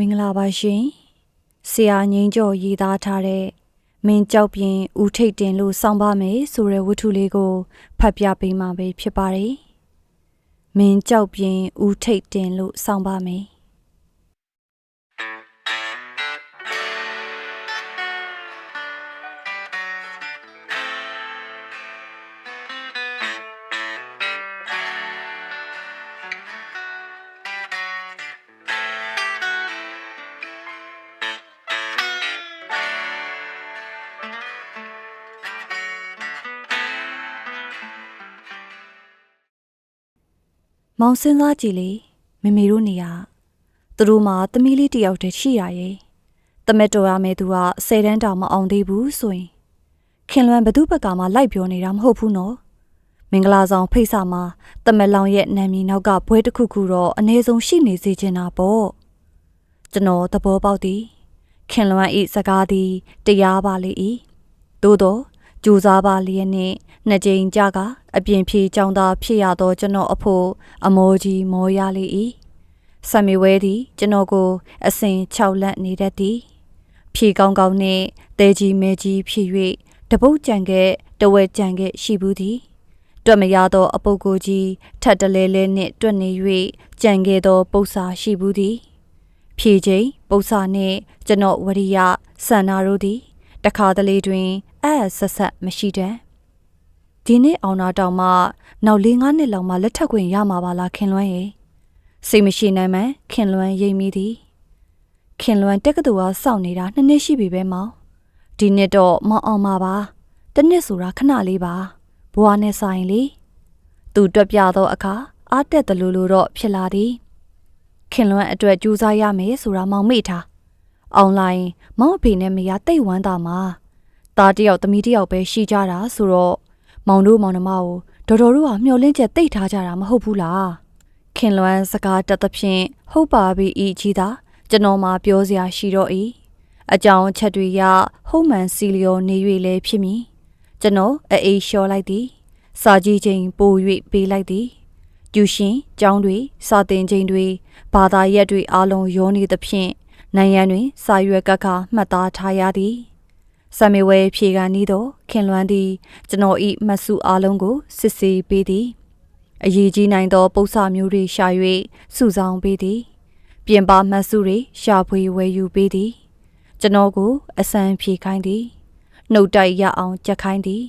မင်္ဂလာပါရှင်ဆရာငိမ့်ကျော်ရေးသားထားတဲ့မင်းကြောက်ပြင်ဦးထိတ်တင်လို့စောင်းပါမယ်ဆိုတဲ့ဝတ္ထုလေးကိုဖတ်ပြပေးမှာပဲဖြစ်ပါတယ်မင်းကြောက်ပြင်ဦးထိတ်တင်လို့စောင်းပါမယ် င်စဉ်းစားကြည့်လေမမေတို့နေရသူတို့မှာသမီးလေးတစ်ယောက်တည်းရှိရရဲ့တမက်တော်ရမယ်သူကဆယ်တန်းတောင်မအောင်သေးဘူးဆိုရင်ခင်လွန်ဘသူဘက်ကမှလိုက်ပြောနေတာမဟုတ်ဘူးနော်မင်္ဂလာဆောင်ဖိတ်စာမှာတမက်လောင်ရဲ့နာမည်နောက်ကဘွဲတစ်ခုခုတော့အ ਨੇ ဆုံးရှိနေစေချင်တာပေါ့ကျွန်တော်သဘောပေါက်သည်ခင်လွန်ဤစကားသည်တရားပါလေ၏သို့တော့ကြိုးစားပါလျက်နှင့် နှစ်ကြိမ်ကြာကအပြင်ဖြေကြောင်းသားဖြစ်ရသောကျွန်တော်အဖို့အမောကြီးမောရလေ၏ဆမ်မီဝဲသည်ကျွန်တော်ကို အစဉ်6လက်နေတတ်သည် ဖြေကောင်းကောင်းနှင့်တဲကြီးမဲကြီးဖြစ်၍တပုတ်ကြံခဲ့တဝဲကြံခဲ့ရှိဘူးသည်တွက်မရသောအပုပ်ကိုကြီးထတ်တလဲလဲနှင့်တွက်နေ၍ကြံခဲ့သောပု္ပ္ပာရှိဘူးသည်ဖြေချိန်ပု္ပ္ပာနှင့်ကျွန်တော်ဝရိယစန္နာတို့သည်တခါတလေတွင်အဲဆက်ဆက်မရှိတတ် ဒီနေ့အောင်နာတောင်မှနောက်၄၅နှစ်လောက်မှလက်ထပ်ခွင့်ရမှာပါလားခင်လွန်းရဲ့စိတ်မရှိနိုင်မှန်းခင်လွန်းရိပ်မိသည်ခင်လွန်တက်ကတူကစောင့်နေတာနှစ်နှစ်ရှိပြီပဲမောင်ဒီနှစ်တော့မောင်အောင်ပါပါတစ်နှစ်ဆိုတာခဏလေးပါဘွားနဲ့ဆိုင်လေသူတွက်ပြသောအခါအားတက်တယ်လို့လို့တော့ဖြစ်လာသည်ခင်လွန်အတွက်ကြိုးစားရမယ်ဆိုတာမောင်မေ့ထားအွန်လိုင်းမောင်အဖေနဲ့မေကတိတ်ဝမ်းသာမှာသားတယောက်သမီးတယောက်ပဲရှိကြတာဆိုတော့ မောင်တို့မောင်နှမကိုဒေါ်တော်တို့ကမျှော်လင့်ချက်တိတ်ထားကြတာမဟုတ်ဘူးလားခင်လွန်စကားတက်သဖြင့်ဟုတ်ပါပြီဤကြီးသာကျွန်တော်မှပြောစရာရှိတော့၏အကြောင်းချက်တွေရဟုတ်မှန်စီလျော်နေ၍လည်းဖြစ်မည်ကျွန်တော်အေးလျှော်လိုက်သည်စာကြည့်ချိန်ပို၍ပေးလိုက်သည်ကျူရှင်ကျောင်းတွေစာသင်ချိန်တွေဘာသာရပ်တွေအားလုံးရောနေသဖြင့်နိုင်ငံတွင်စာရွက်ကကမှတ်သားထားရသည် ဆမ်မီဝဲဖြေကနီးတော့ခင်လွန်းသည်ကျွန်တော်ဤမတ်စုအားလုံးကိုစစ်ဆေးပေးသည်အရေးကြီးနိုင်သောပု္ပ္ပစာမျိုးတွေရှာ၍စုဆောင်ပေးသည် ပြင်ပမှတ်စုတွေရှာဖွေဝယ်ယူပေးသည် ကျွန်တော်ကို အစမ်းဖြေခိုင်းသည်နှုတ်တိုက်ရအောင်ကြက်ခိုင်းသည်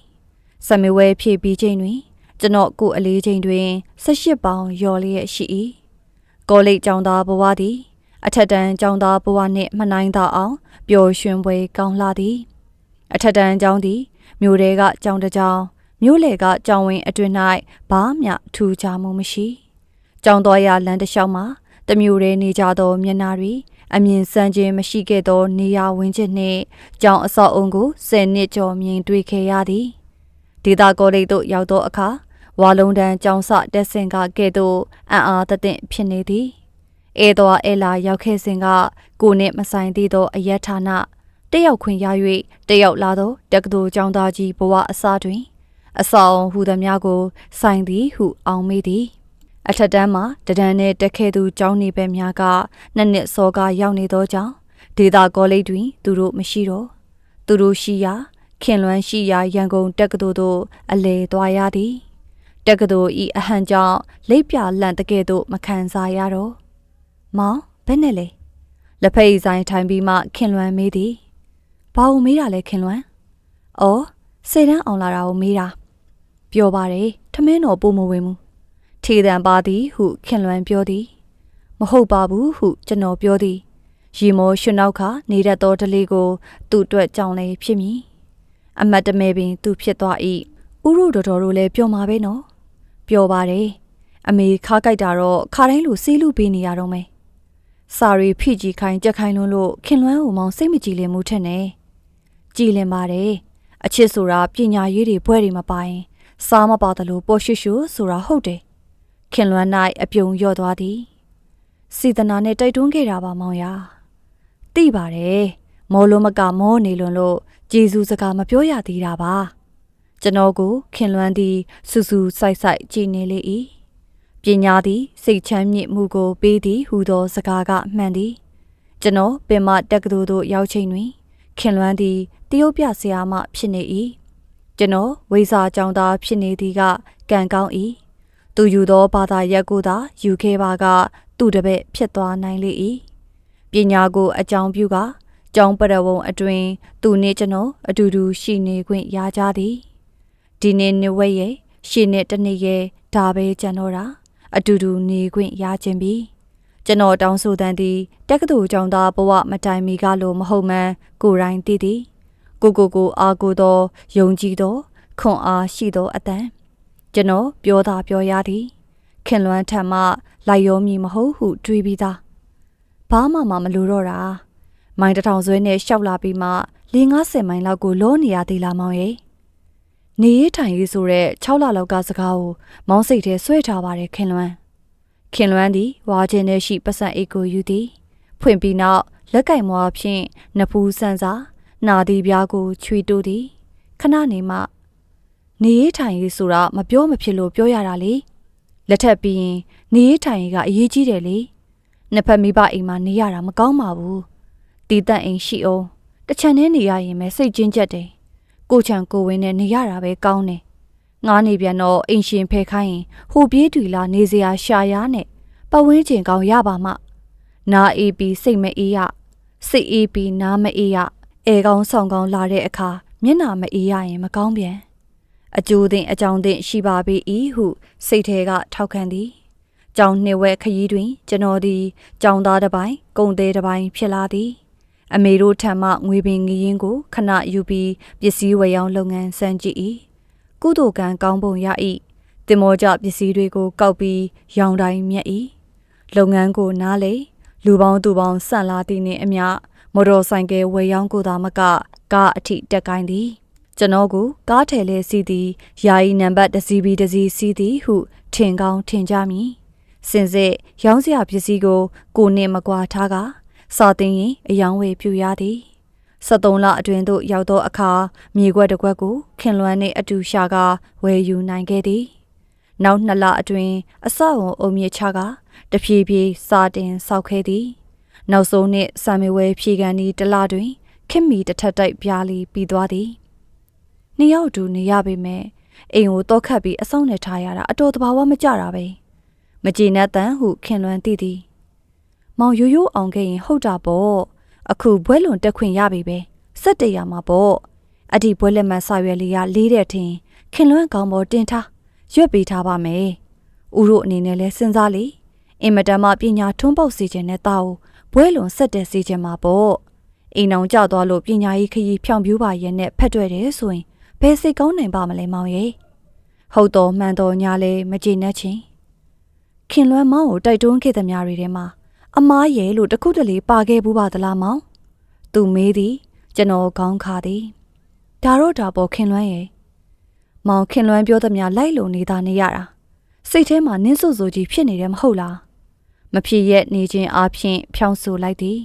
ဆမီဝဲဖြေပြီးချိန်တွင် ကျွန်တော်ကိုအလေးချိန်တွင်18ပေါင်လျော်လျက်ရှိ၏ကောလိပ်ကျောင်းသားဘဝသည် အထက်တန်းကျောင်းသားဘဝနှင့်မနိုင်သာအောင်ပျော်ရွှင်ပွဲကောင်းလှသည် အထက်တန်းကျောင်းသည်မြို့တဲကကျောင်းတစ်ကျောင်းမြို့လေကကျောင်းဝင်းအတွင်၌ဘာမျှထူခြားမှုမရှိကျောင်းတော်ရလမ်းတစ်လျှောက်မှာတမျိုးတည်းနေကြသောမျက်နှာတွေအမြင်ဆန်းခြင်းမရှိခဲ့သောနေရာဝင်းချစ်နှင့်ကျောင်းအဆောက်အုံကိုဆယ်နှစ်ကျော်မြင်တွေ့ခဲ့ရသည်ဒေတာကောလိပ်သို့ရောက်သောအခါဝါလုံးတန်းကျောင်းစတက်ဆင်ကကဲ့သို့အံ့အားသသင့်ဖြစ်နေသည်အဲတော်အဲလာရောက်ခဲ့စဉ်ကကိုနှင့်မဆိုင်သေးသောအယက်ဌာန တယောက်ခွင်ရ၍တယောက်လာသောတက္ကသိုလ်ကျောင်းသားကြီးဘဝအစတွင် အဆောင်ဟူသည်များကိုဆိုင်သည်ဟုအောင်မေးသည်အထက်တန်းမှာတဒန်းနဲ့တက်ခဲ့သူကျောင်းနေပဲများကနှစ်နှစ်စောကရောက်နေသောကြောင့်ဒေတာကောလိပ်တွင် သူတို့မရှိတော့သူတို့ရှိရာခင်လွမ်းရှိရာရန်ကုန်တက္ကသိုလ်သို့အလဲသွားရသည်တက္ကသိုလ်ဤအဟန်ကြောင့်လိပ်ပြလန့်တကဲ့သို့မခံစားရတော့မောင်ဘယ်နဲ့လဲလက်ဖက်ရည်ဆိုင်ထိုင်ပြီးမှခင်လွမ်းမေးသည် ဘာလို့မေးတာလဲခင်လွမ်းအော်စေတန်းအောင်လာတာကိုမေးတာပြောပါတယ်ထမင်းတော်ပို့မဝင်ဘူးထေတံပါသည်ဟုခင်လွမ်းပြောသည်မဟုတ်ပါဘူးဟုကျွန်တော်ပြောသည်ရီမောရွှေနောက်ခါနေတတ်သောဒလေးကိုသူ့အတွက်ကြောင်းလဲဖြစ်မည်အမတ်တမဲပင်သူဖြစ်သွား၏ဥရုတော်တော်တို့လည်းပြောမှာပဲနော်ပြောပါတယ်အမေခါကြိုက်တာတော့ခါတိုင်းလိုစီးလူပေးနေရတော့မယ်စာရီဖိကြီးခိုင်းကြက်ခိုင်းလွန်းလို့ခင်လွမ်းဦးမောင်စိတ်မကြည်လင်မှုထက်နေ ကြည်လင်ပါတယ်အချစ်ဆိုတာပညာရေးတွေဘွဲတွေမပိုင်စားမပါသလိုပေါ်ရှုရှုဆိုတာဟုတ်တယ်ခင်လွမ်း၌အပြုံရော့သွားသည်စီတနာနဲ့တိုက်တွန်းခဲ့တာပါမောင်ရသိပါတယ်မောလုံးမကမောနေလွန်းလို့ဂျေဇူးစကားမပြောရသေးတာပါကျွန်တော်ကိုခင်လွမ်းသည်စူးစူးဆိုင်ဆိုင်ကြည်နေလေ၏ပညာသည်စိတ်ချမ်းမြေ့မှုကိုပေးသည်ဟူသောစကားကမှန်သည်ကျွန်တော်ပင်မတက္ကသိုလ်သို့ရောက်ချိန်တွင် ခင်လွန်းသည်တရုတ်ပြဆရာမဖြစ်နေ၏ကျွန်တော်ဝိဇာကြောင့်သားဖြစ်နေသည်ကကံကောင်း၏သူယူသောဘာသာရပ်ကိုသာယူခဲ့ပါက သူ့တပည့်ဖြစ်သွားနိုင်လေ၏ပညာကိုအကြောင်းပြုကကျောင်းပရဝုံအတွင် သူနှင့်ကျွန်တော်အတူတူရှိနေခွင့်ရကြသည်ဒီနေ့နေ့ဝဲရဲ့ရှေ့နဲ့တနေ့ရဲ့ဒါပဲကျွန်တော်တာအတူတူနေခွင့်ရခြင်းပြီ ကျွန်တော်တောင်းဆိုတဲ့သည်တက္ကသိုလ်ကျောင်းသားဘဝမတိုင်မီကလိုမဟုတ်မှန်ကိုယ်တိုင်သိသည်ကိုကိုကိုအားကိုသောယုံကြည်သောခွန်အားရှိသောအတန်ကျွန်တော်ပြောတာပြောရသည်ခင်လွန်းထံမှလိုက်ရောမည်မဟုတ်ဟုတွေးပြီးသားဘာမှမမလိုတော့တာမိုင်တထောင်ဆွဲနဲ့ရှောက်လာပြီးမှ၄50မိုင်လောက်ကိုလောနေရသေးလားမောင်ရဲ့နေရထိုင်ရေးဆိုတဲ့6လလောက်ကစကားကိုမောင်းစိတ်ထဲဆွဲထားပါတယ်ခင်လွန်း ခင်လွန်းသည်ဝါချင်းထဲရှိပတ်စံအိတ်ကိုယူသည် ဖွင့်ပြီးနောက်လက်ကင်မွားဖြင့်နဖူးဆန်းစာနာဒီပြားကိုချွေတိုးသည်ခဏနေမှနေရထိုင်ရေးဆိုတာမပြောမဖြစ်လို့ပြောရတာလေလက်ထပ်ပြီးရင်နေရထိုင်ရေးကအရေးကြီးတယ်လေနှစ်ဖက်မိဘအိမ်မှာနေရတာမကောင်းပါဘူးတီးတန့်အိမ်ရှိအောင်တချန်နဲ့နေရရင်ပဲစိတ်ကျဉ်ကျက်တယ်ကိုချံကိုဝင်းနဲ့နေရတာပဲကောင်းတယ် ငားနေပြန်တော့အိမ်ရှင်ဖဲခိုင်းရင်ဟိုပြေးတူလာနေစရာရှာရနဲ့ပဝင်းကျင်ကောင်းရပါမှနာအေးပြီးစိတ်မအေးရစိတ်အေးပြီးနားမအေးရအဲကောင်းဆောင်ကောင်းလာတဲ့အခါမျက်နာမအေးရရင်မကောင်းပြန်အကျိုးသိအကြောင်းသိရှိပါပေ၏ဟုစိတ်ထဲကထောက်ခံသည်ကြောင်နှစ်ဝဲခရီးတွင် ကျွန်တော်သည်ကြောင်သားတစ်ပိုင်းကုံသေးတစ်ပိုင်းဖြစ်လာသည်အမေတို့ထံမှငွေပင်ငရင်ကိုခဏယူပြီးပစ္စည်းဝယ်ရောင်းလုပ်ငန်းစမ်းကြည့်၏ ကုသိုလ်ကံကောင်းပုံရ၏တင်မောကြပစ္စည်းတွေကိုကောက်ပြီးရောင်းတိုင်းမြတ်၏လုပ်ငန်းကိုနားလေလူပေါင်းသူပေါင်းဆန့်လာသည်နှင့်အမျှမော်တော်ဆိုင်ကယ်ဝယ်ရောင်းကိုသာမကကားအထိတက်ကိုင်းသည်ကျွန်တော်ကကားထဲလဲစီးသည်ယာယီနံပါတ်တစ်စီးပြီးတစ်စီးစီးသည်ဟုထင်ကောင်းထင်ကြမည်စင်စစ်ရောင်းစရာပစ္စည်းကိုကိုနှင့်မကွာထားကစာတင်ရင်အယောင်းဝယ်ပြူရသည် 73လအတွင်းသို့ရောက်သောအခါမြေခွက်တစ်ခွက်ကိုခင်လွန်းနှင့်အတူရှာကဝယ်ယူနိုင်ခဲ့သည်နောက်နှစ်လအတွင်းအဆောက်အုံအုံမြစ်ချကတဖြည်းဖြည်းစာတင်ဆောက်ခဲ့သည်နောက်ဆုံးနှစ်ဆာမီဝဲဖြေကန်ဒီတလတွင်ခင်မီတထက်တိုက်ပြားလီပြီးသွားသည်နှစ်ယောက်တူနေရပေမဲ့အိမ်ကိုတော့ခတ်ပြီးအဆောင်နဲ့ထားရတာအတော်တဘာဝမကြတာပဲမကြည်နဲ့တန်ဟုခင်လွန်းသိသည်မောင်ရိုးရိုးအောင်ခဲ့ရင်ဟုတ်တာပေါ့ အခုဘွဲလွန်တက်ခွင့်ရပြီပဲစက်တရမှာပေါ့အဒီဘွဲလက်မှတ်စာရွက်လေးကလေးတဲ့ထင်ခင်လွန်းကောင်းပေါ်တင်ထားရွက်ပေးထားပါမယ်ဦးတို့အနေနဲ့လဲစဉ်းစားလေအင်မတန်မှပညာထွန်းပေါက်စေခြင်းနဲ့တာကိုဘွဲလွန်ဆက်တဲ့စေခြင်းမှာပေါ့အိမ်အောင်ကြသွားလို့ပညာရေးခရီးဖြောင်ပြူးပါရဲ့နဲ့ဖက်တွေ့တယ်ဆိုရင်ဘယ်စိတ်ကောင်းနိုင်ပါမလဲမောင်ရဲ့ဟုတ်တော်မှန်တော်ညာလဲမကြည်နဲ့ချင်းခင်လွမ်းမောင်ကိုတိုက်တွန်းခဲ့သမျှတွေထဲမှာ အမားရဲ့လို့တခုတလေပါခဲ့ဘူးပါသလားမောင်သူမေးသည်ကျွန်တော်ခေါင်းခါသည်ဒါတော့ဒါပေါ်ခင်လွမ်းရဲ့မောင်ခင်လွမ်းပြောသမျှလိုက်လို့နေတာနေရတာစိတ်ထဲမှာနင်းစွစွကြီးဖြစ်နေတယ်မဟုတ်လားမဖြစ်ရက်နေခြင်းအပြင်ဖြောင်းဆူလိုက်သည်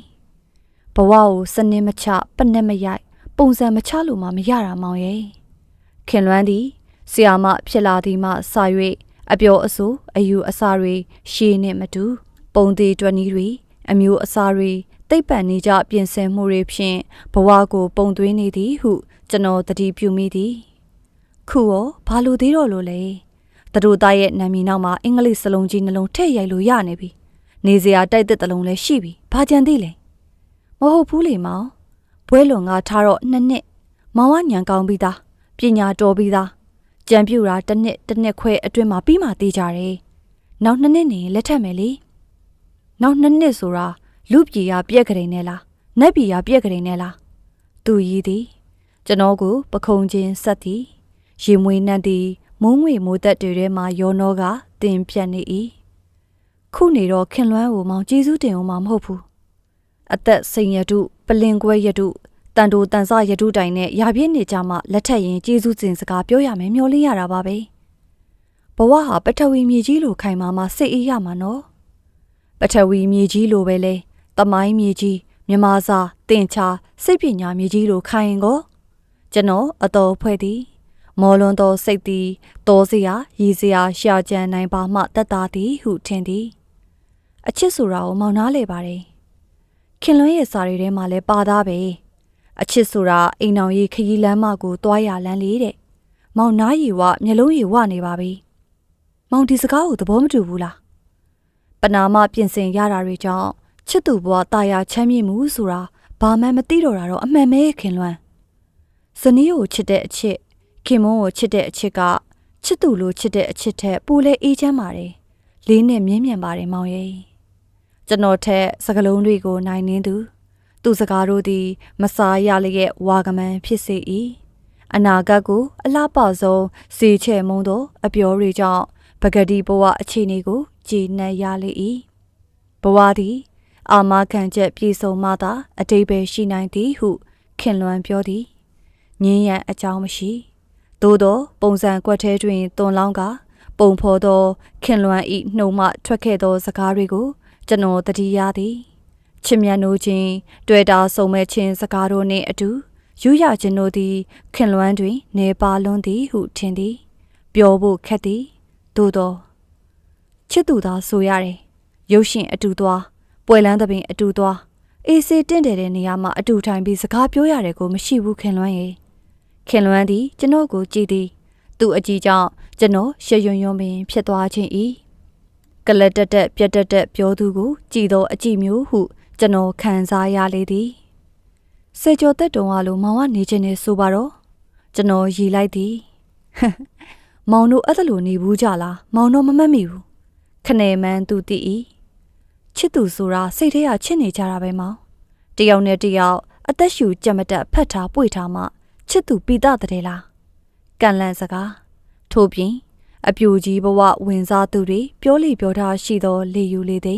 ဘဝကိုစနစ်မချပနက်မရိုက်ပုံစံမချလို့မှမရတာမောင်ရဲ့ခင်လွမ်းသည်ဆီယာမဖြစ်လာသည်မှစာ၍အပျော်အဆူအယူအဆတွေရှည်နှင့်မတူ ပုံသေးတွနီးတွေအမျိုးအစားတွေတိတ်ပံနေကြပြင်ဆင်မှုတွေဖြင့်ဘဝကိုပုံသွင်းနေသည်ဟု ကျွန်တော်တတိပြုမိသည်ခုရောဘာလို့သေးတော့လို့လဲတတို့သားရဲ့နာမည်နောက်မှာအင်္ဂလိပ်စလုံးကြီးနှလုံးထည့်ရိုက်လို့ရနေပြီနေစရာတိုက်တဲ့တလုံးလည်းရှိပြီဘာကြံသေးလဲမဟုတ်ဘူးလေမောင်ဘွဲလွန်ကထားတော့နှစ်နှစ်မောင်ကညံကောင်းပြီးသားပညာတော်ပြီးသားကြံပြူတာတစ်နှစ်တစ်နှစ်ခွဲအတွင်းမှာပြီးမှသေးကြတယ်နောက်နှစ်နှစ်နေလက်ထက်မယ်လေ နောက်နှစ်နှစ်ဆိုတာလူပြေရပြက်ကြိန်နဲ့လားနက်ပြေရပြက်ကြိန်နဲ့လားသူရည်သည်ကျွန်တော်ကို ပခုံချင်းဆက်သည်ရေမွေးနှံ့သည်မုံငွေမိုးသက်တွေထဲမှာယောနောကတင်ပြတ်နေ၏ခုနေတော့ခင်လွမ်းကိုမောင်ကျေးဇူးတင်အောင်မမဟုတ်ဘူးအသက်စိန်ရတုပလင်ကွဲရတုတန်တိုတန်ဆရတုတိုင်နဲ့ရာပြည့်နေကြမှလက်ထက်ရင်ကျေးဇူးတင်စကားပြောရမယ်မျှော်လင့်ရတာပါပဲဘဝဟာပထဝီမြေကြီးလိုခိုင်မာမှစိတ်အေးရမှာနော် ပထဝီမြေကြီးလိုပဲလေတမိုင်းမြေကြီးမြမစာတင်ချာစိတ်ပညာမြေကြီးလိုခိုင်ရင်ကိုကျွန်တော်အတော်ဖွဲ့သည် မော်လွန်သောစိတ်သည်တောစရာရည်စရာရှာကြံနိုင်ပါမှတတ်တာသည်ဟုထင်သည် အချစ်ဆိုတာကိုမောင်နာလေပါတယ်ခခင်လွန်းရဲ့စာရီထဲမှာလည်းပါသားပဲအချစ်ဆိုတာအိမ်အောင်ကြီးခရီးလမ်းမကိုတွားရလမ်းလေးတဲ့မောင်နားရီဝမျက်လုံးရီဝနေပါပြီမောင်ဒီစကားကိုသဘောမတူဘူးလား ပနာမပြင်ဆင်ရတာတွေကြောင့်ချစ်သူဘဝတာယာချမ်းမြေ့မှုဆိုတာဘာမှမသိတော့တာတော့အမှန်ပဲခင်လွန်းဇနီးကိုချစ်တဲ့အချစ်ခင်မုန်းကိုချစ်တဲ့အချစ်ကချစ်သူလိုချစ်တဲ့အချစ်ထက်ပိုလဲအေးချမ်းပါတယ်လေးနဲ့မြင်းမြန်ပါတယ်မောင်ရဲ့ကျွန်တော်ထက်စကလုံးတွေကိုနိုင်နှင်းသူသူစကားတို့သည် မစားရလျက်ဝါကမန်ဖြစ်စေ၏အနာဂတ်ကိုအလှပဆုံးစေချဲ့မုံသောအပြောတွေကြောင့် ပဂတိဘဝအခြေအနေကိုကြည်နပ်ရလေ၏ဘဝသည် အာမခံချက်ပြေဆုံးမှသာအတိပ္ပယ်ရှိနိုင်သည်ဟု ခင်လွန်ပြောသည်ငင်းရန်အကြောင်းမရှိသို့သောပုံစံကွက်ထဲတွင်တွန်လောင်းကပုံဖော်သောခင်လွန်ဤနှုံမှထွက်ခဲ့သောစကားတွေကိုကျွန်တော်တတိယသည်ချစ်မြတ်နိုးခြင်းတွေ့တာဆုံမဲ့ခြင်းစကားတို့နှင့်အတူယူရခြင်းတို့သည် ခင်လွန်းတွင် နေပါလွန်းသည်ဟုထင်သည် ပြောဖို့ခက်သည် သို့သောချစ်သူသာဆိုရတယ်ရုပ်ရှင်အတူသွားပွဲလန်းသပင်အတူသွားအေးစေးတင့်တယ်တဲ့နေရာမှာအတူထိုင်ပြီးစကားပြောရတယ်ကိုမရှိဘူးခင်လွန်းရေခင်လွန်းသည်ကျွန်တော်ကိုကြည်သည်သူအကြည့်ကြောင့်ကျွန်တော်ရှရွံ့ရွံ့ပင်ဖြစ်သွားခြင်း၏ကလတ်တက်တက်ပြတ်တက်တက်ပြောသူကိုကြည်သောအကြည့်မျိုးဟုကျွန်တော်ခံစားရလေသည်စေကျော်သက်တုံကလိုမောင်ကနေခြင်းနဲ့ဆိုပါတော့ကျွန်တော်ရည်လိုက်သည် မောင်တို့အဲ့ဒါလိုနေဘူးကြလားမောင်တို့မမတ်မိဘူးခနဲ့မှန်းသူတည်၏ချစ်သူဆိုတာစိတ်ထဲကချစ်နေကြတာပဲမောင်တယောက်နဲ့တယောက်အသက်ရှူကြက်မတက်ဖတ်ထားပွေထားမှချစ်သူပိတတဲ့လားကန်လန့်စကားထို့ပြင်အပြူကြီးဘဝဝင်စားသူတွေပြောလေပြောထားရှိသောလေယူလေသိ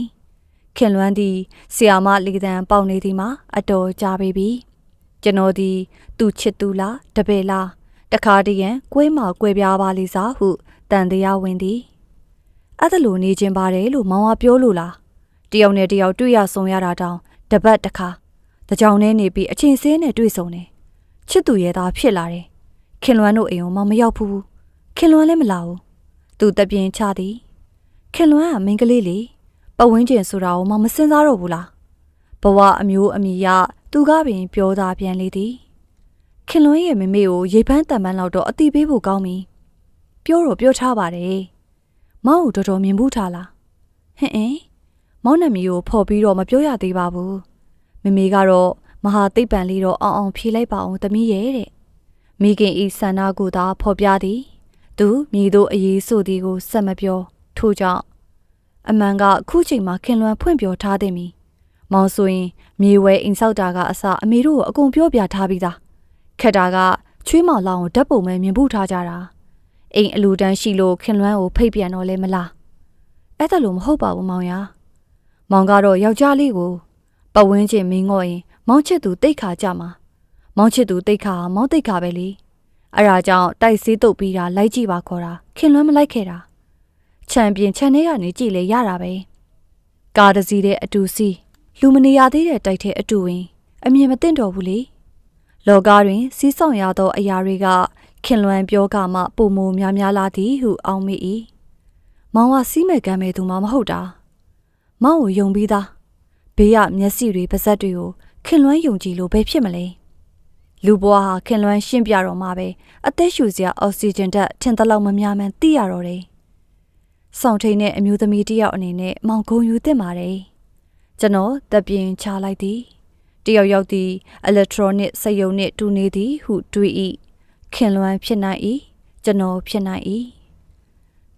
ခင်လွန်းသည်ဆီယာမလီတန်ပေါက်နေသည်မှာအတော်ကြာပေပြီကျွန်တော်သည်သူ့ချစ်သူလားတပည့်လား တခါတည်းရန်ကွဲမှကွဲပြားပါလိစားဟုတန်တရားဝင်သည်အဲ့ဒါလိုနေခြင်းပါတယ်လို့မောင်ကပြောလို့လားတယောက်နဲ့တယောက်တွေ့ရဆုံရတာတောင်တပတ်တခါတကြောင်နဲ့နေပြီးအချိန်စင်းနဲ့တွေ့ဆုံတယ်ချစ်သူရဲ့သားဖြစ်လာတယ်ခင်လွန်းတို့အိမ်ကိုမမရောက်ဘူးခင်လွန်းလည်းမလာဘူးသူတပြင်းချသည်ခင်လွန်းကမင်းကလေးလေပဝင်းကျင်ဆိုတာကိုမမစင်စားတော့ဘူးလားဘဝအမျိုးအမည်ရသူကပင်ပြောသားပြန်လေသည် ခင်လွန်းရဲ့မမေကိုရိတ်ပန်းတန်ပန်းလောက်တော့အတိပေးဖို့ကောင်းပြီပြောတော့ပြောထားပါတယ်မောင်ကိုတော်တော်မြင်ဘူးထားလားဟင်အင်းမောင်နမီကိုဖော်ပြီးတော့မပြောရသေးပါဘူးမမေကတော့မဟာသိပ္ပံလေးတော့အောင်အောင်ဖြေလိုက်ပါအောင်သမီးရဲ့တဲ့မိခင်ဤဆန္ဒကိုသာဖော်ပြသည်သူမိတို့အရေးဆိုသည်ကိုစက်မပြောထို့ကြောင့်အမှန်ကခုချိန်မှာခင်လွန်ဖွင့်ပြောထားသည်မီမောင်ဆိုရင်မြေဝဲအိမ်ဆောက်တာကအစအမေတို့ကိုအကုန်ပြောပြထားပြီးသား ခက်တာကချွေးမောင်လောင်ကိုဓာတ်ပုံမဲ့မြင်ဖို့ထားကြတာအိမ်အလူတန်းရှိလို့ခင်လွန်းကိုဖိတ်ပြန်တော့လဲမလားအဲ့ဒါလို့မဟုတ်ပါဘူးမောင်ရမောင်ကတော့ယောက်ျားလေးကိုပဝင်းကျင်မင်းငော့ရင်မောင်ချစ်သူတိတ်ခါကြမှာမောင်ချစ်သူတိတ်ခါမောင်တိတ်ခါပဲလေအဲ့ဒါကြောင့်တိုက်စည်းတုပ်ပြီးတာလိုက်ကြည့်ပါခေါ်တာခင်လွန်းမလိုက်ခဲ့တာချန်ပီယံခြံထဲကနေကြည့်လေရတာပဲကားတစ်စီးတဲ့အတူစီးလူမနေရသေးတဲ့တိုက်တဲ့အတူဝင် အမြင်မသိတော့ဘူးလေ လောကတွင် စီးဆောင်ရသော အရာတွေက ခင်လွန်ပြောကမှပုံမများများလာသည်ဟုအောင်းမိ၏မောင်ကစီးမဲ့ကမ်းမဲ့သူမှမဟုတ်တာမောင်ကိုယုံပြီးသားဘေးရမျက်စိတွေပါဇက်တွေကိုခင်လွန်းယုံကြည်လို့ဘယ်ဖြစ်မလဲလူဘွားဟာခင်လွန်းရှင်းပြတော့မှပဲအသက်ရှူစရာအောက်ဆီဂျင်ဓာတ်ထင်သလောက်မများမှန်းသိရတော့တယ်ဆောင်ထိန်တဲ့အမျိုးသမီးတယောက်အနေနဲ့မောင်ဂုံယူသင့်ပါတယ်ကျွန်တော်တပြင်းချလိုက်သည် တယောက်ယောက်သည်အီလက်ထရောနစ်စက်ယုံနှင့်တူနေသည်ဟုတွေး၏ခင်လွမ်းဖြစ်နိုင်၏ကျွန်တော်ဖြစ်နိုင်၏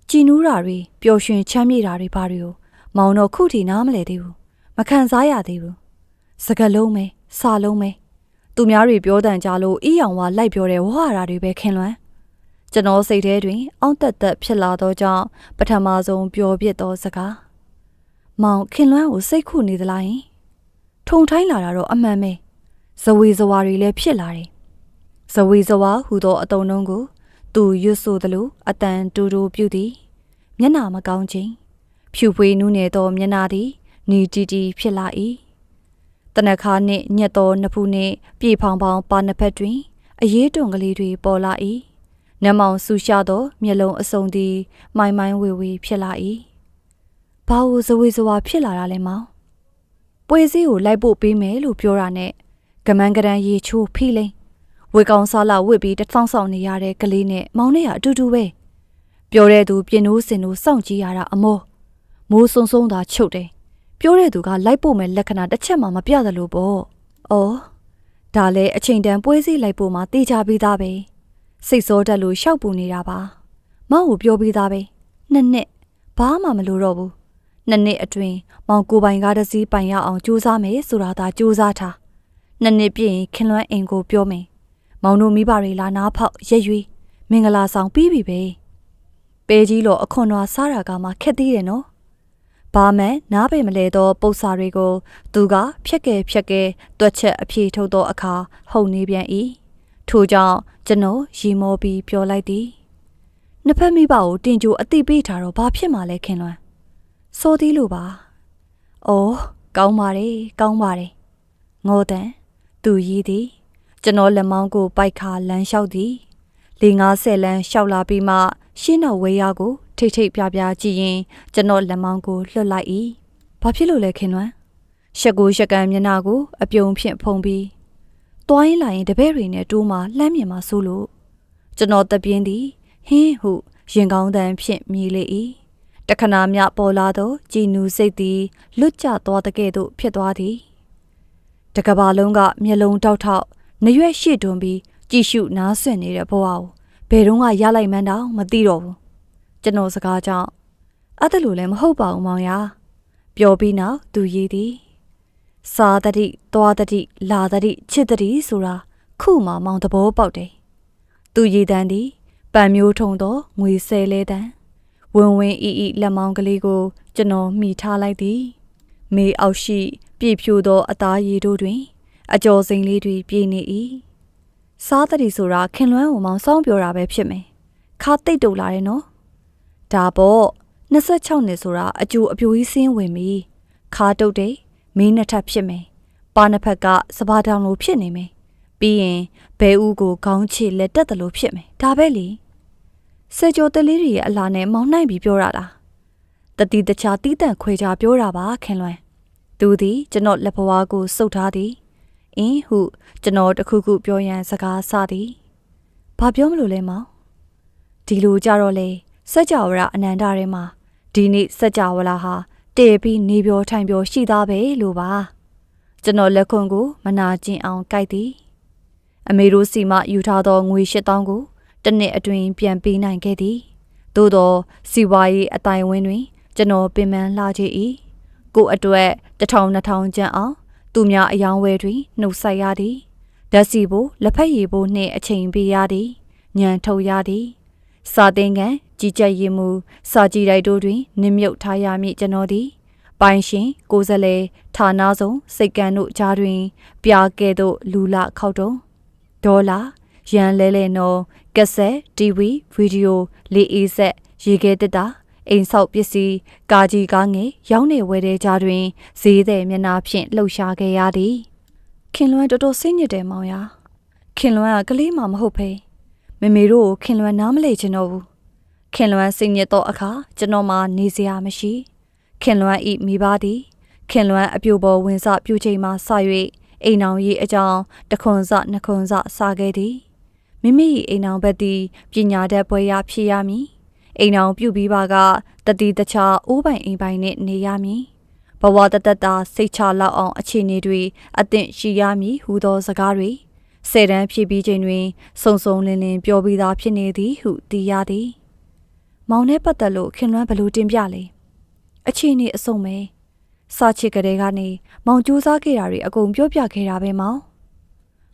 ကြည်နူးတာတွေပျော်ရွှင်ချမ်းမြေ့တာတွေဘာတွေကိုမောင်တော့ခုထိနားမလဲသေးဘူးမခံစားရသေးဘူးစကလုံးပဲစာလုံးပဲသူများတွေပြောတန်ကြလို့အီးအောင်ဝါလိုက်ပြောတဲ့ဝါရာတွေပဲခင်လွမ်းကျွန်တော်စိတ်ထဲတွင် အောင့်တက်တက်ဖြစ်လာသောကြောင့်ပထမဆုံးပျော်ပြစ်သောစကားမောင်ခင်လွမ်းကိုစိတ်ခုနေသလားယင် ထုံထိုင်းလာတာတော့အမှန်ပဲဇဝေဇဝါတွေလည်းဖြစ်လာတယ်ဇဝေဇဝါဟူသောအတုံလုံးကို သူရွတ်ဆိုသလိုအတန်တူတူပြုသည်မျက်နာမကောင်းခြင်းဖြူဖွေးနူးနယ်သောမျက်နာသည်နီတီတီဖြစ်လာ၏တနခါနှင့်ညက်သောနှစ်ဖူးနှင့်ပြေဖောင်ဖောင်ပါနှစ်ဖက်တွင်အရေးတွန်ကလေးတွေပေါ်လာ၏နမောင်ဆူရှာသောမျက်လုံးအစုံသည် မိုင်မိုင်ဝေဝေဖြစ်လာ၏ဘာလို့ဇဝေဇဝါဖြစ်လာတာလဲမောင် ပွဲစည်းကိုလိုက်ဖို့ပေးမယ်လို့ပြောတာနဲ့ကမန်းကရန်ရေချိုးဖိလိန်ဝေကောင်စားလာဝစ်ပြီးတထောင်ဆောင်နေရတဲ့ကလေးနဲ့မောင်နဲ့ကအတူတူပဲပြောတဲ့သူပြင်းနိုးစင်နိုးစောင့်ကြည့်ရတာအမောမိုးဆုံဆုံသာချုပ်တယ်ပြောတဲ့သူကလိုက်ဖို့မဲ့လက္ခဏာတစ်ချက်မှမပြသလိုပေါ့။အော်ဒါလည်းအချိန်တန်ပွဲစည်းလိုက်ဖို့မှတေချာပြီးသားပဲ။စိတ်စောတက်လို့ရှောက်ပူနေတာပါ။မောင်ကိုပြောပြီးသားပဲ။နှစ်နှစ်ဘာမှမလိုတော့ဘူး။ နှစ်နှစ်အတွင်းမောင်ကိုပိုင်ကားတစ်စီးပိုင်ရအောင်ကြိုးစားမယ်ဆိုတာသာကြိုးစားထား။နှစ်နှစ်ပြည့်ရင်ခင်လွမ်းအိမ်ကိုပြောမယ်။မောင်တို့မိဘတွေလာနားဖောက်ရက်ရွေးမင်္ဂလာဆောင်ပြီးပြီပဲ။ပဲကြီးလို့အခွန်တော်စားတာကမှခက်သေးတယ်နော်။ဘာမှနားပေမလဲသောပု္ပ္ပာတွေကို သူကဖြက်ကဲဖြက်ကဲတွက်ချက်အပြေထုတ်သောအခါဟုန်နေပြန်၏ထို့ကြောင့်ကျွန်တော်ရီမောပြီးပြောလိုက်သည်နှစ်ဖက်မိဘကိုတင်ကြိုအတိပေးထားတော့ဘာဖြစ်မှလဲခင်လွန်း စောသေးလို့ပါအော်ကောင်းပါတယ်ကောင်းပါတယ်ငိုတန်သူရည်သည်ကျွန်တော်လက်မောင်းကိုပိုက်ခါလမ်းလျှောက်သည်လေ90လမ်းလျှောက်လာပြီးမှရှင်းတော်ဝေးရကိုထိတ်ထိတ်ပြပြကြည့်ရင်ကျွန်တော်လက်မောင်းကိုလွှတ်လိုက်၏ဘာဖြစ်လို့လဲခင်လွန်းရှက်ကိုရှက်ကန်မျက်နှာကိုအပြုံဖြင့်ဖုံပြီးတွိုင်းလာရင်တပည့်တွေနဲ့တိုးမှလှမ်းမြင်မှဆိုလို့ကျွန်တော်တပြင်းသည်ဟင်းဟုရင်ကောင်းတန်းဖြင့်မြည်လေ၏ တခဏမြပေါ်လာသောကြည်နူစိတ်သည်လွတ်ကျသွားတဲ့ကဲ့သို့ဖြစ်သွားသည်တကဘာလုံးကမျက်လုံးတောက်ထောက်နှရွက်ရှိတွန်ပြီးကြည်ရှုနားဆွင့်နေတဲ့ဘဝကိုဘယ်တော့မှရလိုက်မှန်းတော့မသိတော့ဘူးကျွန်တော်စကားကြောင့်အဲ့ဒါလိုလည်းမဟုတ်ပါဘူးမောင်ရပျော်ပြီးနောက်သူရေးသည်စာတတိသွားတတိလာတတိချစ်တတိဆိုတာခုမှမောင်သဘောပေါက်တယ်သူရည်တန်းသည်ပန်မျိုးထုံသောငွေဆယ်လဲတန်း ဝင်ဝင်အီအီလက်မောင်းကလေးကို ကျွန်တော်မိထားလိုက်သည် မေအောက်ရှိပြည့်ဖြူသော အသားရည်တို့တွင် အကျော်စိန်လေးတွေပြည့်နေ၏စားတတိဆိုတာခင်လွန်းကိုမောင်စောင်းပြောတာပဲဖြစ်မယ်ခါတိတ်တူလာတယ်နော်ဒါပေါ့26နှစ်ဆိုတာအကျိုးအပြိုကြီးစင်းဝင်ပြီခါတုတ်တယ်မင်းနှစ်ထပ်ဖြစ်မယ်ပါနှစ်ဖက်ကစပါတောင်လိုဖြစ်နေမယ်ပြီးရင်ဘဲဦးကိုခေါင်းချေလက်တက်တယ်လို့ဖြစ်မယ်ဒါပဲလေ စေကျော်တလေးတွေရဲ့အလားနဲ့မောင်းနိုင်ပြီးပြောရတာတတိတခြားတီးတန့်ခွေကြပြောတာပါခင်လွန်းသူသည်ကျွန်တော်လက်ဘဝကိုစုပ်ထားသည်အင်းဟုကျွန်တော်တခုခုပြောရန်စကားစသည်ဘာပြောမလို့လဲမောင်ဒီလိုကြတော့လေစัจ java ရအနန္တထဲမှာဒီနေ့စัจ java လာဟာတည်ပြီးနေပြောထိုင်ပြောရှိသားပဲလို့ပါကျွန်တော်လက်ခွန်ကို မနာကျင်အောင်ကြိုက်သည်အမေတို့စီမယူထားသောငွေ8000ကို တစ်နှစ်အတွင်းပြန်ပေးနိုင်ခဲ့သည်သို့သောစီဝါရေးအတိုင်ဝင်းတွင် ကျွန်တော်ပင်ပန်းလှချ၏ကိုအတွက်တထောင်နှစ်ထောင်ကျန်အောင်သူများအယောင်းဝဲတွင်နှုတ်ဆက်ရသည်ဓာတ်စီဖို့လက်ဖက်ရည်ဖို့နှင့်အချိန်ပေးရသည်ညံထုတ်ရသည်စာသင်ကန်ကြီးကြပ်ရည်မူစာကြည့်တိုက်တို့တွင်နစ်မြုပ်ထားရမည်ကျွန်တော်သည်ပိုင်ရှင်ကိုယ်စလဲဌာနဆောင်စိတ်ကံတို့ကြားတွင် ပြာကဲ့သို့လူလခောက်တုံဒေါ်လာ ရန်လဲလဲနော်ကက်ဆက်တီဗီဗီဒီယိုလေးအေးဆက်ရေခဲတက်တာအိမ်ဆောက်ပစ္စည်းကာကြီးကားငယ်ရောင်းနေဝယ်တဲ့ကြားတွင်ဈေးတဲ့မျက်နှာဖြင့်လှုပ်ရှားခဲ့ရသည်ခင်လွန်းတော်တော်စိတ်ညစ်တယ်မောင်ရခင်လွန်းကကလေးမှမဟုတ်ဖေမမေတို့ကိုခင်လွန်းနားမလဲချင်တော့ဘူးခင်လွန်းစိတ်ညစ်သောအခါကျွန်တော်မှနေစရာမရှိခင်လွန်းဤမိဘသည်ခင်လွန်းအပြိုပေါ်ဝင်စပြူချိန်မှစ၍အိမ်အောင်ရေးအကြောင်းတခွန်စနှခွန်စစခဲ့သည် မိမိအိမ်အောင်ဘက်သည်ပညာတတ်ပွဲရဖြစ်ရမည်အိမ်အောင်ပြုပြီးပါကတတိတခြားအိုးပိုင်အိမ်ပိုင်နှင့်နေရမည်ဘဝတတတာစိတ်ချလောက်အောင်အခြေအနေတွေအသင့်ရှိရမည်ဟူသောစကားတွေဆယ်တန်းဖြစ်ပြီးချိန်တွင်စုံစုံလင်းလင်းပြောပြီးသားဖြစ်နေသည်ဟုသိရသည်မောင်နဲ့ပတ်သက်လို့ခင်လွန်းဘလို့တင်ပြလဲအခြေအနေအစုံပဲစာချစ်ကလေးကနေမောင်ကြိုးစားခဲ့တာတွေအကုန်ပြောပြခဲ့တာပဲမောင်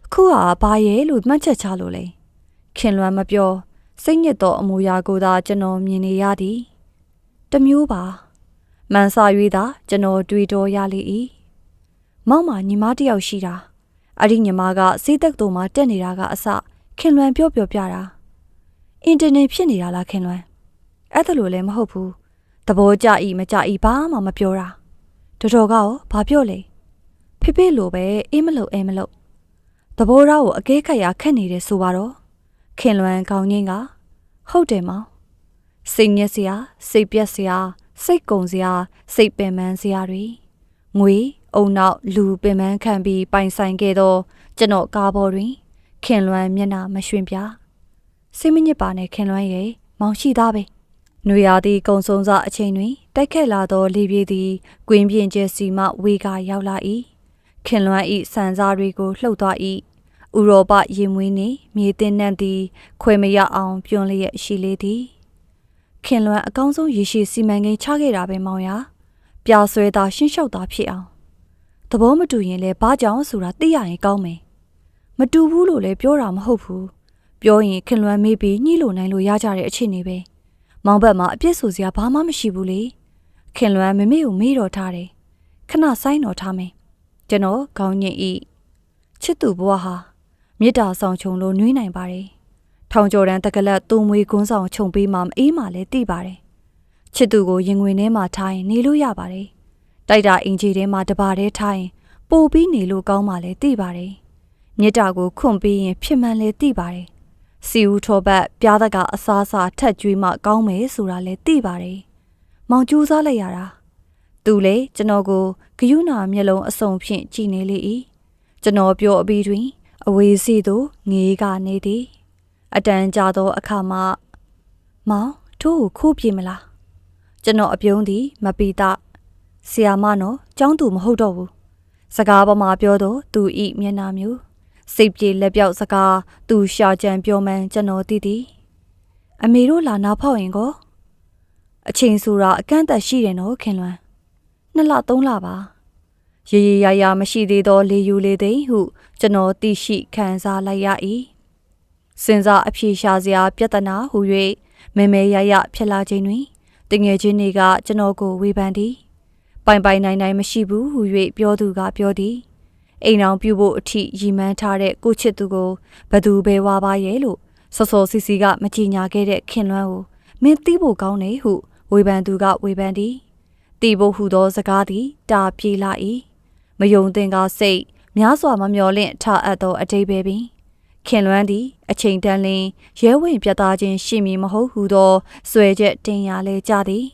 အခုဟာဘာရဲလို့မှတ်ချက်ချလို့လဲခင်လွမ်းမပြောစိတ်ညစ်သောအမူအရာကိုသာကျွန်တော်မြင်နေရသည်တမျိုးပါမန်စာ၍သာကျွန်တော်တွေ့တော်ရလေ၏မောက်မှာညီမတယောက်ရှိတာအဲ့ဒီညီမကစေးသက်တို့မှာတက်နေတာကအစခင်လွမ်းပြောပြောပြတာအင်တာနက်ဖြစ်နေတာလားခင်လွမ်းအဲ့ဒါလိုလည်းမဟုတ်ဘူးသဘောကျဤမကျဤဘာမှမပြောတာတော်တော်ကရောဘာပြောလဲဖေဖေလိုပဲအေးမလို့အဲမလို့ သဘောထားကိုအကဲခတ်ရခက်နေတယ်ဆိုပါတော့ခင်လွမ်းကောင်းငင်းကဟုတ်တယ်မောင်စိတ်ညက်စရာစိတ်ပြက်စရာစိတ်ကုံစရာစိတ်ပင်ပန်းစရာတွေငွေအုံနောက်လူပင်ပန်းခံပြီးပိုင်ဆိုင်ခဲ့သောကျွန်တော်ကားပေါ်တွင် ခင်လွမ်းမျက်နှာမရွှင်ပြစိတ်မညစ်ပါနဲ့ခင်လွမ်းရဲ့မောင်ရှိသားပဲ။နွေရာသီကုံဆုံးစအချိန်တွင် တိုက်ခတ်လာသောလေပြေးသည်ကွင်းပြင်းကျဲစီမှဝေကရောက်လာ၏။ ခင်လွမ်းဤစံစားတွေကိုလှုပ်သွား၏။ဥရောပရေမွေးနှင့်မြေတင်နှံ့သည် ခွဲမရအောင်ပြွန်လျက်ရှိလေသည်။ခင်လွမ်းအကောင်းဆုံးရေရှည်စီမံကိန်းချခဲ့တာပဲမောင်ရ။ပြာဆွဲတာရှင်းလျှောက်တာဖြစ်အောင်။သဘောမတူရင်လည်းဘာကြောင့်ဆိုတာသိရရင်ကောင်းမယ်။မတူဘူးလို့လည်းပြောတာမဟုတ်ဘူး။ပြောရင်ခင်လွမ်းမေးပြီးညှိလို့နိုင်လို့ရကြတဲ့အခြေအနေပဲ။မောင်ဘက်မှာအပြစ်ဆိုစရာဘာမှမရှိဘူးလေ။ခင်လွမ်းမမေကိုမေးတော်ထားတယ်။ခဏဆိုင်တော်ထားမယ်။ ကျွန်တော်ခေါင်းညစ်ဤချစ်သူဘဝဟာမေတ္တာဆောင်ချုံလို့နှွေးနိုင်ပါတယ်။ထောင်ကျော်တန်းတကလက်သူ့မွေကွန်းဆောင်ခြုံပေးမှမအေးမှလည်းသိပါတယ်။ချစ်သူကိုရင်ဝင်ထဲမှာထားရင်နေလို့ရပါတယ်။တိုက်တာအင်ဂျီထဲမှာတပါးတည်းထားရင်ပို့ပြီးနေလို့ကောင်းမှလည်းသိပါတယ်။မြစ်တာကိုခွန့်ပြီးရင်ဖြစ်မှန်လည်းသိပါတယ်။စီဦးထောပတ်ပြားတကအစားအစာထက်ကြွေးမှကောင်းမယ်ဆိုတာလည်းသိပါတယ်။မောင်ကျူးစားလိုက်ရတာ။ သူလေကျွန်တော်ကိုဂယုဏမျက်လုံးအစုံဖြင့်ကြည်နေလေ၏။ကျွန်တော်ပြောအပြီးတွင် အဝေးစီသို့ငေးကနေသည် အတန်ကြာသောအခါမှမောင်ထိုးကိုခိုးပြေမလားကျွန်တော်အပြုံးသည် မပီတာဆီယာမနော်ကျောင်းသူမဟုတ်တော့ဘူးစကားပေါ်မှာပြောတော့သူဤမျက်နှာမျိုးစိတ်ပြေလက်ပြောက်စကားသူရှာကြံပြောမှန်းကျွန်တော်သိသည်အမေတို့လာနာဖောက်ရင်ကိုအချိန်ဆိုတာအကန့်အသတ်ရှိတယ်နော်ခင်လွန်း နှစ်လသုံးလပါရေရေရရမရှိသေးသော လေယူလေသိမ့်ဟုကျွန်တော်သိရှိခံစားလိုက်ရ၏စင်စားအဖြေရှာစရာပြဿနာဟု၍မဲမဲရရဖြစ်လာခြင်းတွင်တငယ်ချင်းတွေကကျွန်တော်ကိုဝေဖန်သည်ပိုင်ပိုင်နိုင်နိုင်မရှိဘူးဟု၍ပြောသူကပြောသည်အိမ်အောင်ပြုဖို့အထိရည်မှန်းထားတဲ့ကိုချစ်သူကိုဘသူပဲဝါပါရဲ့လို့စောစောစီစီကမကြည်ညာခဲ့တဲ့ခင်လွန်းကိုမင်းသိဖို့ကောင်းတယ်ဟုဝေဖန်သူကဝေဖန်သည် တီဖို့ဟူသောစကားသည်တာပြေလာ၏မယုံသင်ကစိတ်များစွာမမျော်လင့်ထအပ်သောအတိတ်ပဲပင်ခင်လွန်းသည်အချိန်တန်လင်းရဲဝင်ပြတ်သားခြင်းရှိမည်မဟုတ်ဟုသောဆွဲချက်တင်ရလဲကြသည်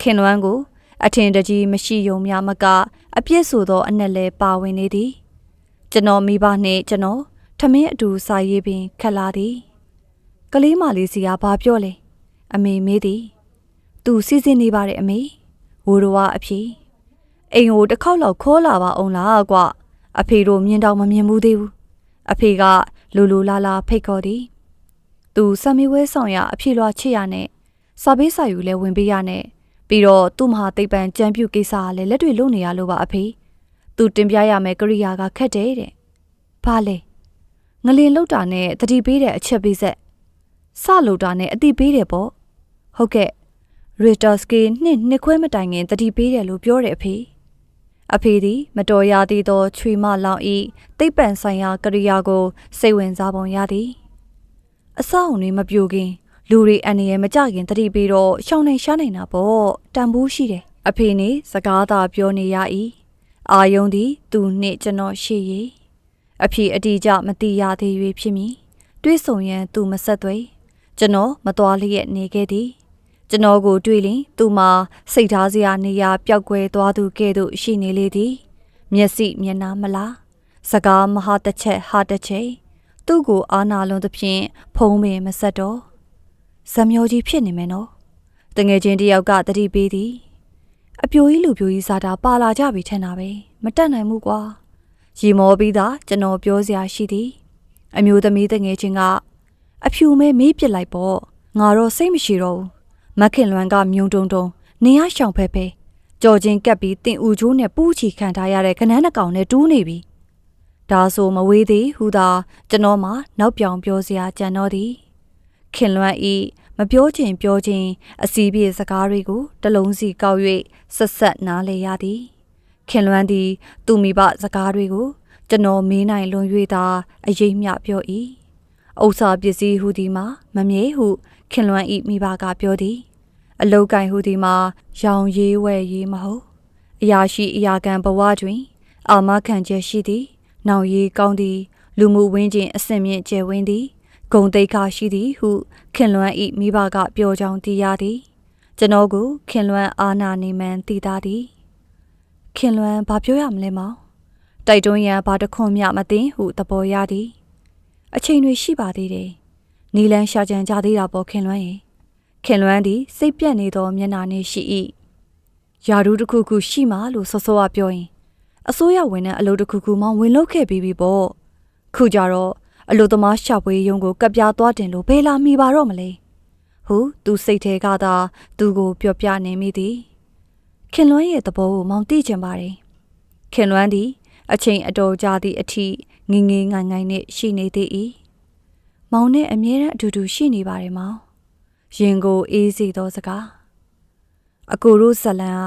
ခင်လွန်းကို အထင်တကြီးမရှိယုံများမက အပြစ်ဆိုသောအနက်လဲပါဝင်နေသည် ကျွန်တော်မိဘနှင့်ကျွန်တော်ထမင်းအတူစာရေးပင်ခက်လာသည်ကလေးမလေးစီကဘာပြောလဲအမေမေးသည် သူစီစဉ်နေပါတယ်အမေ ဝိုးတော်အဖြေအိမ်ကိုတစ်ခေါက်လောက်ခေါ်လာပါအောင်လားကွအဖေတို့မြင်တော့မမြင်ဘူးသေးဘူးအဖေကလူလူလာလာဖိတ်ခေါ်သည်သူစံမီဝဲဆောင်ရအဖြေလွှာချစ်ရနဲ့စာပေးစာယူလဲဝင်ပေးရနဲ့ပြီးတော့သူ့မဟာသိပ္ပံကြံပြုကိစ္စကလည်းလက်တွေ့လုပ်နေရလို့ပါအဖေသူတင်ပြရမယ်ကရိယာကခက်တယ်တဲ့ဘာလဲငလင်လောက်တာနဲ့တတိပေးတဲ့အချက်ပေးဆက်စလောက်တာနဲ့အတိပေးတယ်ပေါ့ဟုတ်ကဲ့ ရီတာစကီနှစ်နှစ်ခွဲမတိုင်ခင်တတိပေးတယ်လို့ပြောတယ်အဖေအဖေသည်မတော်ရသေးသောချွေမလောင်ဤတိတ်ပံဆိုင်ရာကရိယာကိုစိတ်ဝင်စားပုံရသည်အဆောက်အုံတွေမပြိုခင်လူတွေအန္တရာယ်မကြခင်တတိပြီးတော့ရှောင်းနေရှားနေတာပေါ့တန်ဖိုးရှိတယ်အဖေနေစကားသာပြောနေရ၏အာယုံသည်သူနှင့်ကျွန်တော်ရှိ၏အဖေအတိအကျမသိရသေး၍ဖြစ်မည်တွေးဆုံရန်သူမဆက်သွေးကျွန်တော်မတော်လျက်နေခဲ့သည် ကျွန်တော်ကိုတွေ့ရင်သူမှာစိတ်ထားစရာနေရာပျောက်ကွယ်သွားသူကဲ့သို့ရှိနေလေသည် မျက်စိမျက်နှာမလားစကားမဟာတစ်ချက်ဟာတစ်ချက်သူ့ကိုအာနာလွန်သဖြင့်ဖုံးပင်မဆက်တော့ဇမျောကြီးဖြစ်နေမယ်နော်တငယ်ချင်းတယောက်ကတတိပေးသည်အပြိုကြီးလူပြိုကြီးစားတာပါလာကြပြီထင်တာပဲမတက်နိုင်ဘူးကွာရီမောပြီးသားကျွန်တော်ပြောစရာရှိသည် အမျိုးသမီးတငယ်ချင်းကအဖြူမဲမေးပစ်လိုက်ပေါ့ငါတော့စိတ်မရှိတော့ဘူး မခင်လွမ်းကမြုံတုံတုံနေရရှောင်ဖဲဖဲကြော်ချင်းကပ်ပြီးတင်ဦးချိုးနဲ့ပူးချီခံထားရတဲ့ခနန်းနှကောင်နဲ့တူးနေပြီဒါဆိုမဝေးသေးဟူသာကျွန်တော်မှနောက်ပြောင်ပြောစရာကြံတော့သည်ခင်လွမ်းဤမပြောချင်ပြောချင်အစီပြေစကားတွေကိုတလုံးစီကောက်၍ဆက်ဆက်နားလေရသည်ခင်လွမ်းသည် သူမိဘစကားတွေကိုကျွန်တော်မေးနိုင်လွန်၍သာအရေးမြပြော၏ ဥစ္စာပစ္စည်းဟူသည်မှာမမြဲဟုခင်လွမ်းဤမိဘကပြောသည်အလောက်ကင်ဟူသည်မှာရောင်ရေးဝဲရေးမဟုတ်အရာရှိအရာခံဘဝတွင် အာမခံချက်ရှိသည်နောင်ရေးကောင်းသည်လူမှုဝင်းကျင်အဆင့်မြင့်ကျယ်ဝန်းသည်ဂုံတိတ်ခါရှိသည်ဟုခင်လွမ်းဤမိဘကပြောကြောင်းသိရသည်ကျွန်တော်ကိုခင်လွမ်းအာနာနေမှန်သိသားသည်ခင်လွန်းဘာပြောရမလဲမောင်တိုက်တွန်းရန်ဘာတခွန်မြမသိဟုသဘောရသည် အချိန်တွေရှိပါသေးတယ်နီလန်းရှာကြံကြသေးတာပေါ့ခင်လွန်းရေခင်လွန်းသည်စိတ်ပြက်နေသောမျက်နှာနှင့်ရှိ၏ယာဒူးတစ်ခုခုရှိမှလို့စောစောကပြောရင်အစိုးရဝန်ထမ်းအလုပ်တစ်ခုခုမှဝင်လုပ်ခဲ့ပြီးပြီပေါ့ခုကြတော့အလို့သမားရှာဖွေရုံကိုကပ်ပြားသွားတင်လို့ဘယ်လာမိပါတော့မလဲဟုသူစိတ်ထဲကသာသူကိုပြောပြနေမိသည်ခင်လွန်းရဲ့သဘောကိုမောင်သိချင်ပါတယ်။ခင်လွန်းသည်အချိန်အတော်ကြာသည့်အထိ ငငယ်ငိုင်ငိုင်နဲ့ရှိနေသေး၏။မောင်နဲ့အမြဲတမ်းအတူတူရှိနေပါတယ်မောင်။ရင်ကိုအေးစေသောစကား။အကိုတို့ဇလန်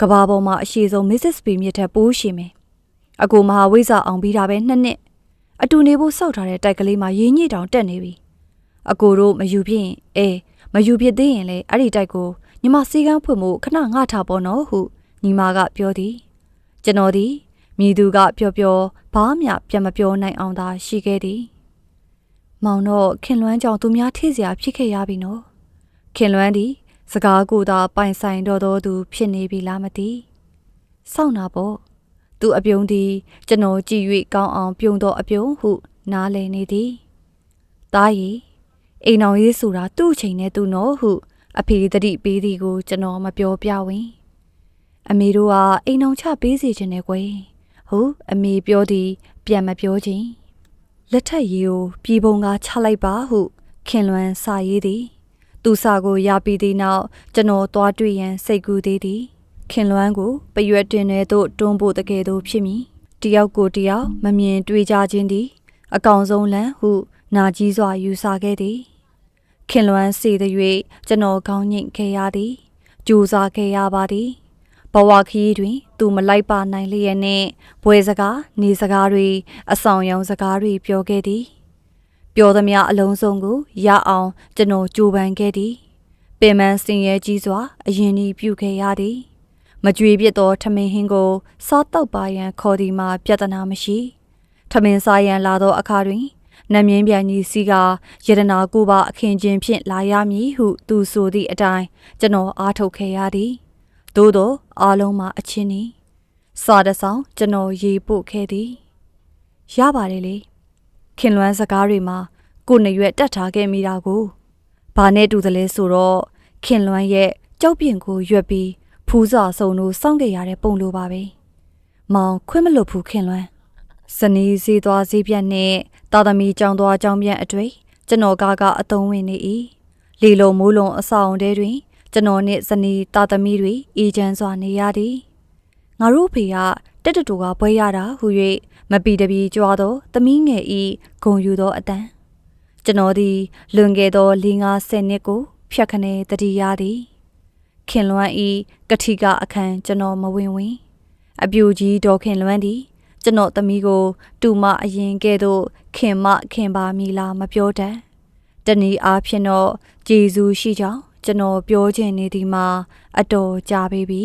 ကကဘာပေါ်မှာအရှိဆုံး Mrs. P မြစ်ထက်ပိုးရှိမယ်။အကိုမဟာဝိဇ္ဇအောင်ပြီးတာပဲနှစ်နှစ်အတူနေဖို့စောက်ထားတဲ့တိုက်ကလေးမှာရင်းညစ်တောင်တက်နေပြီ။အကိုတို့မယူဖြစ်ရင်အဲမယူဖြစ်သေးရင်လေအဲ့ဒီတိုက်ကိုညီမစီကန်းဖွင့်မှုခဏငှထားပေါ်နော်ဟုညီမကပြောသည်ကျွန်တော်သည် မိသူကပြောပြောဘာမှပြန်မပြောနိုင်အောင်သာရှိခဲ့သည်မောင်တော့ခင်လွမ်းကြောင့်သူများထိစရာဖြစ်ခဲ့ရပြီနော်ခင်လွမ်းသည်စကားကိုသာပိုင်ဆိုင်တော်တော်သူဖြစ်နေပြီလားမသိစောင့်နာပေါ့သူအပြုံးသည်ကျွန်တော်ကြည့်၍ကောင်းအောင်ပြုံတော့အပြုံးဟု နားလည်နေသည်တားရီအိမ်အောင်ရေးဆိုတာသူ့အချိန်နဲ့သူ့နော်ဟု အဖေတတိပေးသည်ကို ကျွန်တော်မပြောပြဝင်အမေတို့ကအိမ်အောင်ချပေးစီခြင်းနဲ့ကွယ် ဟုတ်အမေပြောသည်ပြန်မပြောခြင်းလက်ထက်ရီကိုပြည်ပုံကချလိုက်ပါဟု ခင်လွန်စာရေးသည် သူစာကိုရပြီးသည့်နောက်ကျွန်တော်သွားတွေ့ရန်စိတ်ကူးသေးသည် ခင်လွန်းကိုပရွက်တင်ထဲသို့တွန်းဖို့တကယ်သို့ဖြစ်မည်တယောက်ကိုတယောက်မမြင်တွေ့ကြခြင်းသည် အကောင်ဆုံးလန်ဟု နာကြီးစွာယူဆခဲ့သည် ခင်လွမ်းစေသည်၍ကျွန်တော်ကောင်းညင်ခဲ့ရသည်ကြိုးစားခဲ့ရပါသည် ဘဝခရီးတွင် သူမလိုက်ပါနိုင်လျက်နှင့်ဘွယ်စကားနေစကားတွေအဆောင်ရောင်စကားတွေပြောခဲ့သည်ပြောသမျှအလုံးစုံကိုရအောင်ကျွန်တော်ကြိုးပမ်းခဲ့သည်ပင်မစင်ရဲကြီးစွာအရင်ဤပြုခဲ့ရသည်မကြွေပြစ်သောထမင်းဟင်းကိုစားတော့ပါရန်ခေါ်သည်မှာပြဿနာမရှိထမင်းစားရန်လာသောအခါတွင်နမင်းပြန်ကြီးစီကယတနာကိုပါအခင်းချင်းဖြင့်လာရမည်ဟုသူဆိုသည့်အတိုင်းကျွန်တော်အားထုတ်ခဲ့ရသည် သို့သောအားလုံးမှာအချင်းနီစာတဆောင်ကျွန်တော်ရေပို့ခဲ့သည်ရပါတယ်လေခင်လွမ်းစကားတွေမှာကိုနေရွက်တက်ထားခဲ့မိတာကိုဘာနဲ့တူသလဲဆိုတော့ခင်လွမ်းရဲ့ကြောက်ပြင်ကိုရွက်ပြီးဖူးစာစုံတို့စောင့်ကြရတဲ့ပုံလိုပါပဲမောင်ခွင့်မလို့ဖူးခင်လွမ်းဇနီးစည်းသွားစည်းပြတ်နဲ့တာသမီကြောင်သွားကြောင်ပြန့်အတွေ့ကျွန်တော်ကားကအသုံးဝင်နေ၏လေလုံမိုးလုံအဆောင်တဲတွင် ကျွန်တော်နှင့်ဇနီးတာသမီတွေအေးချမ်းစွာနေရသည်ငါတို့ဖေကတက်တတူကပွဲရတာဟု၍မပီတပီကြွားသောသမီးငယ်ဤဂုံယူသောအတန်ကျွန်တော်သည်လွန်ခဲ့သော၄၅ဆယ်နှစ်ကိုဖြတ်ခနဲတတိရသည်ခင်လွမ်းဤကတိကအခန်းကျွန်တော်မဝင်ဝင် အပြူကြီးဒေါ်ခင်လွမ်းသည်ကျွန်တော်သမီးကို တူမအရင်ကဲ့သို့ခင်မခင်ပါမီလားမပြောတတ်တနည်းအားဖြင့်တော့ဂျေဇူးရှိကြောင်း ကျွန်တော်ပြောချင်နေသည်မှာအတော်ကြာပေပြီ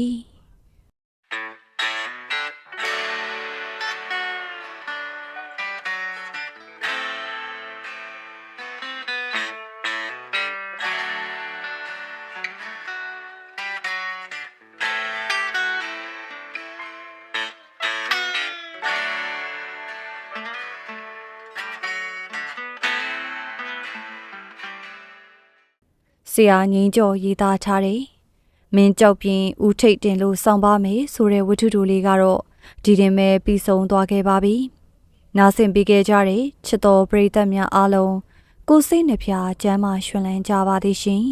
ဆရာငင်းကျော်ရေးသားထားတယ်မင်းကြောက်ပြင်းဦးထိတ်တင်လို့စောင့်ပါမယ်ဆိုတဲ့ဝတ္ထုတိုလေးကတော့ဒီတင်ပဲပြီးဆုံးသွားခဲ့ပါပြီနားဆင်ပေးခဲ့ကြတဲ့ချစ်တော်ပရိသတ်များအားလုံးကိုစိတ်နှဖျားကျမ်းမာရွှင်လန်းကြပါသည်ရှင်